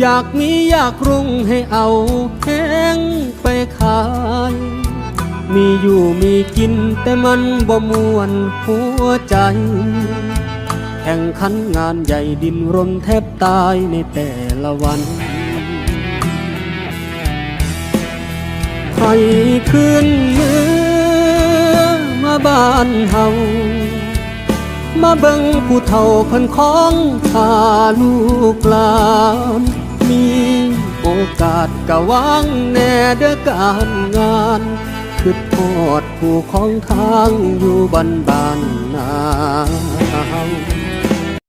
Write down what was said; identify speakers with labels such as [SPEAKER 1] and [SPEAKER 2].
[SPEAKER 1] อยากมีอยากรุ่งให้เอาแข้งไปขาย มีอยู่มีกินแต่มันบ่มวนหัวใจ แข่งขันงานใหญ่ดินรนแทบตายในแต่ละวันให้คืนเมือมาบ้านเฮามาเบิ่งผู้เฒ่าเพิ่นของข้าลูกหลาน อกาสกะวางแน่เด้อการงานคือทอดผู้ของทางอยู่บ้านบานนา